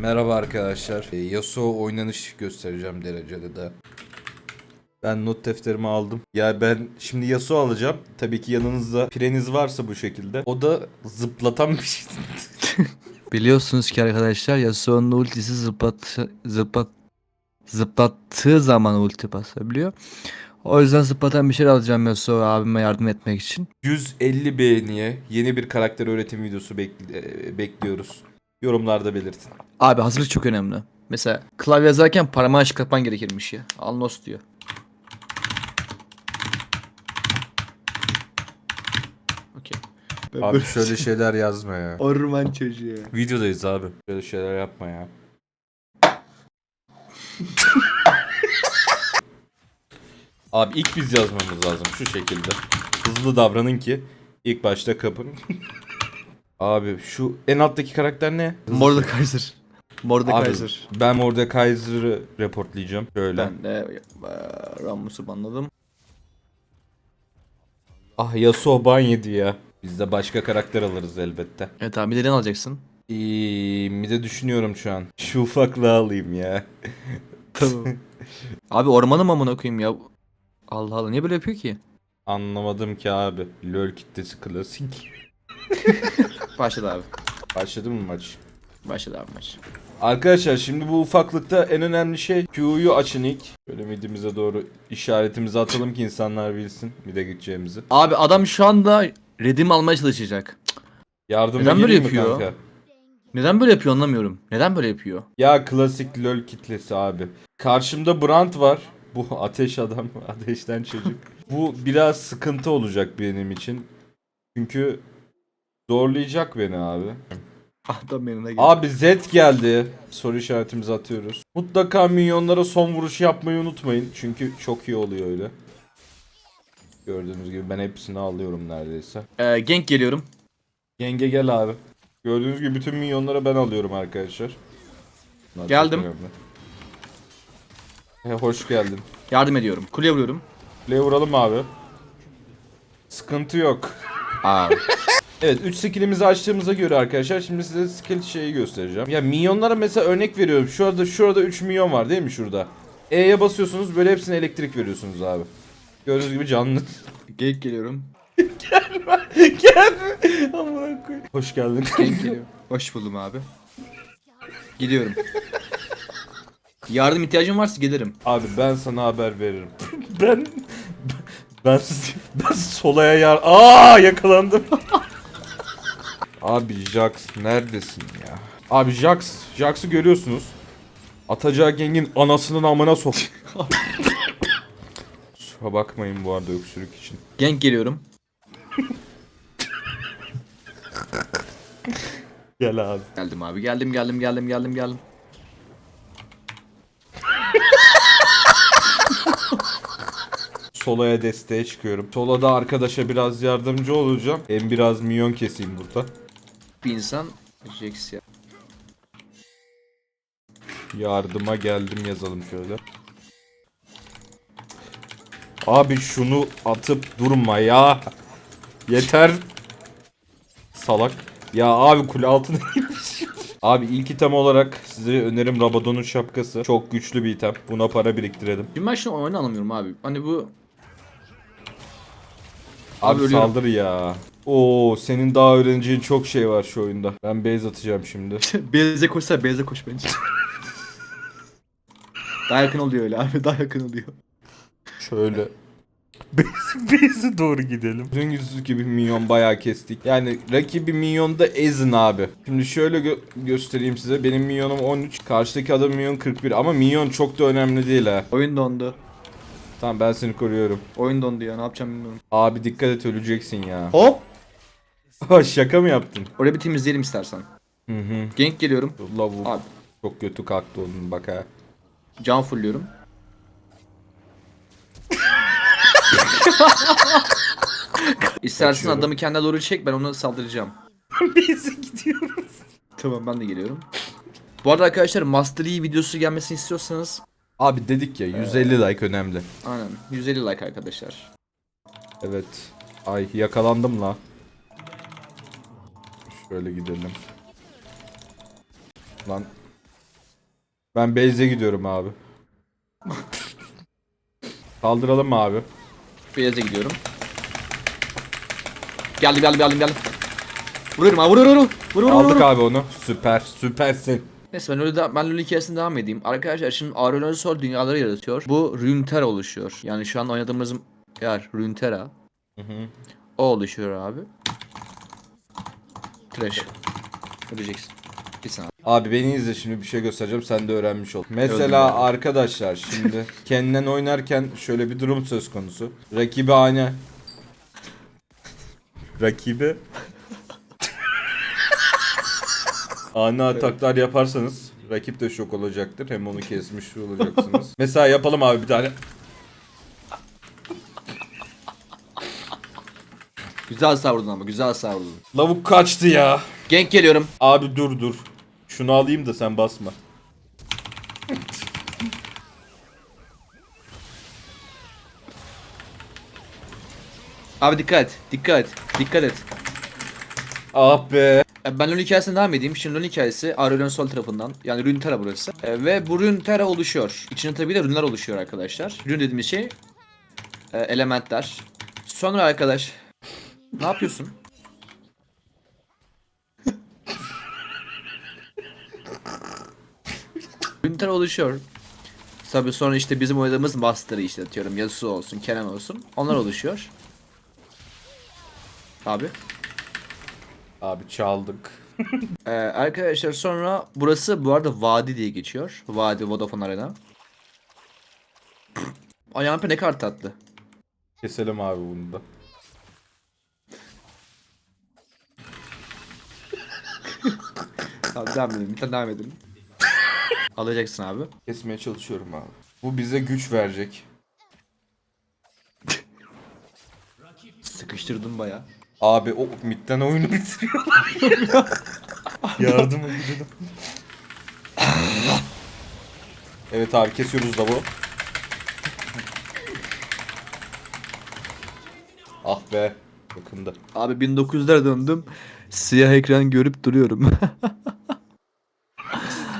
Merhaba arkadaşlar. Yasuo oynanış göstereceğim derecede de. Ben not defterimi aldım. Ya ben şimdi Yasuo alacağım. Tabii ki yanınızda pireniz varsa bu şekilde. O da zıplatan bir şey. Biliyorsunuz ki arkadaşlar Yasuo'nun ultisi zıplat zıplat zıplattığı zaman ulti basabiliyor. O yüzden zıplatan bir şey alacağım Yasuo abime yardım etmek için. 150 beğeniye yeni bir karakter öğretim videosu bekli- e, bekliyoruz. Yorumlarda belirtin. Abi hazırlık çok önemli. Mesela klavye yazarken parmağı çıkartman gerekirmiş ya. Alnos diyor. Okey. Abi şöyle şeyler yazma ya. Orman çocuğu. Videodayız abi. Şöyle şeyler yapma ya. abi ilk biz yazmamız lazım şu şekilde. Hızlı davranın ki ilk başta kapın. abi şu en alttaki karakter ne? Mordekaiser. Abi Mordekaiser. ben Mordekaiser'ı reportlayacağım. Şöyle. Ben de eee, Rammus'u banladım. Ah Yasuo ban yedi ya. Biz de başka karakter alırız elbette. Evet abi neden alacaksın? İyi, bir de düşünüyorum şu an. Şu ufaklığı alayım ya. Tamam. abi ormanı mı amına koyayım ya? Allah Allah niye böyle yapıyor ki? Anlamadım ki abi. LoL kitlesi klasik. Başladı abi. Başladı mı maç? Başladı abi maç. Arkadaşlar şimdi bu ufaklıkta en önemli şey Q'yu açın ilk. Böyle midimize doğru işaretimizi atalım ki insanlar bilsin mide gideceğimizi. Abi adam şu anda redim almaya çalışacak. Yardıma Neden böyle geleyim mi yapıyor? kanka? Neden böyle yapıyor anlamıyorum. Neden böyle yapıyor? Ya klasik LoL kitlesi abi. Karşımda Brand var. Bu ateş adam, ateşten çocuk. Bu biraz sıkıntı olacak benim için. Çünkü zorlayacak beni abi. Adam yanına Abi Z geldi. Soru işaretimizi atıyoruz. Mutlaka minyonlara son vuruş yapmayı unutmayın. Çünkü çok iyi oluyor öyle. Gördüğünüz gibi ben hepsini alıyorum neredeyse. Ee, gank geliyorum. Yenge gel abi. Gördüğünüz gibi bütün minyonları ben alıyorum arkadaşlar. Bunlar çok Geldim. önemli. He, hoş geldin. Yardım ediyorum. Kuleye vuruyorum. Play vuralım abi. Sıkıntı yok. Abi. Evet 3 skillimizi açtığımıza göre arkadaşlar şimdi size skill şeyi göstereceğim. Ya minyonlara mesela örnek veriyorum. Şurada şurada 3 minyon var değil mi şurada? E'ye basıyorsunuz böyle hepsine elektrik veriyorsunuz abi. Gördüğünüz gibi canlı. gank geliyorum. Gel. Amına koyayım. Hoş geldin. Gank geliyor. Hoş buldum abi. Gidiyorum. Yardım ihtiyacın varsa gelirim. Abi ben sana haber veririm. ben ben ben solaya yar. Aa yakalandım. Abi Jax neredesin ya? Abi Jax, Jax'ı görüyorsunuz. Atacağı gengin anasının amına sok. Kusura bakmayın bu arada öksürük için. Gank geliyorum. Gel abi. Geldim abi. Geldim geldim geldim geldim geldim. Solaya desteğe çıkıyorum. Solada arkadaşa biraz yardımcı olacağım. Hem biraz minyon keseyim burada. Bir insan Jax ya. Yardıma geldim yazalım şöyle. Abi şunu atıp durma ya. Yeter. Salak. Ya abi kule altına. Abi ilk item olarak size önerim Rabadon'un şapkası. Çok güçlü bir item. Buna para biriktirelim. Şimdi ben şunu oyunu anlamıyorum abi. Hani bu Abi, Abi ölüyorum. saldır ya. Oo senin daha öğreneceğin çok şey var şu oyunda. Ben base atacağım şimdi. Beyze koşsa Beyze koş bence. daha yakın oluyor öyle abi. Daha yakın oluyor. Şöyle. Base'e doğru gidelim. Döngüsüz gibi minyon bayağı kestik. Yani rakibi minyonda ezin abi. Şimdi şöyle gö- göstereyim size. Benim minyonum 13. Karşıdaki adam minyon 41. Ama minyon çok da önemli değil ha. Oyun dondu. Tamam ben seni koruyorum. Oyun dondu ya. Ne yapacağım bilmiyorum. Abi dikkat et öleceksin ya. Hop. Şaka mı yaptın? Oraya bir temizleyelim istersen. Hı hı. Gank geliyorum. Lavuk. Abi. Çok kötü kalktı onun bak ha. Can fullüyorum. İstersen Kaçıyorum. adamı kendine doğru çek ben onu saldıracağım. Base'e gidiyoruz. Tamam ben de geliyorum. Bu arada arkadaşlar Master Yi videosu gelmesini istiyorsanız Abi dedik ya 150 like önemli. aynen 150 like arkadaşlar. Evet. Ay yakalandım la. Şöyle gidelim. Lan Ben base'e gidiyorum abi. Kaldıralım mı abi? Beyaza gidiyorum. Geldim geldim geldim geldim. Vuruyorum ha vuruyorum vuruyorum. Vuruyorum Aldık vuruyorum. abi onu. Süper. Süpersin. Neyse ben öyle ben LoL hikayesine devam edeyim. Arkadaşlar şimdi Aurelion Sol dünyaları yaratıyor. Bu Runeterra oluşuyor. Yani şu an oynadığımız yer Runeterra. Hı hı. O oluşuyor abi. Trash. Öleceksin. Gitsin abi. Abi beni izle şimdi bir şey göstereceğim sen de öğrenmiş ol. Mesela Öldüm arkadaşlar şimdi kendinden oynarken şöyle bir durum söz konusu. Rakibi aynı. Rakibi ani ataklar yaparsanız rakip de şok olacaktır. Hem onu kesmiş olacaksınız. Mesela yapalım abi bir tane. Güzel savurdun ama güzel savurdun. Lavuk kaçtı ya. Gank geliyorum. Abi dur dur. Şunu alayım da sen basma. Abi dikkat. Dikkat. Dikkat et. Ah be. Ben LoL hikayesine devam edeyim. Şimdi LoL hikayesi Aurelion Sol tarafından. Yani Runeterra burası. E, ve bu Runeterra oluşuyor. İçinde tabii de runlar oluşuyor arkadaşlar. Rune dediğimiz şey e, elementler. Sonra arkadaş ne yapıyorsun? Runeterra oluşuyor. Tabii sonra işte bizim oynadığımız Master'ı işte atıyorum. Yasuo olsun, Kenan olsun. Onlar oluşuyor. Abi. Abi çaldık. Ee, arkadaşlar sonra burası bu arada Vadi diye geçiyor. Vadi Vodafone Arena. Ayağın ne kadar tatlı. Keselim abi bunu da. Tamam devam edelim. Bir tane devam edelim. Alacaksın abi. Kesmeye çalışıyorum abi. Bu bize güç verecek. Sıkıştırdım baya. Abi o midden oyunu bitiriyorlar. Yardım edelim. evet abi kesiyoruz da bu. Ah be. Yakında. Abi 1900'lere döndüm. Siyah ekran görüp duruyorum.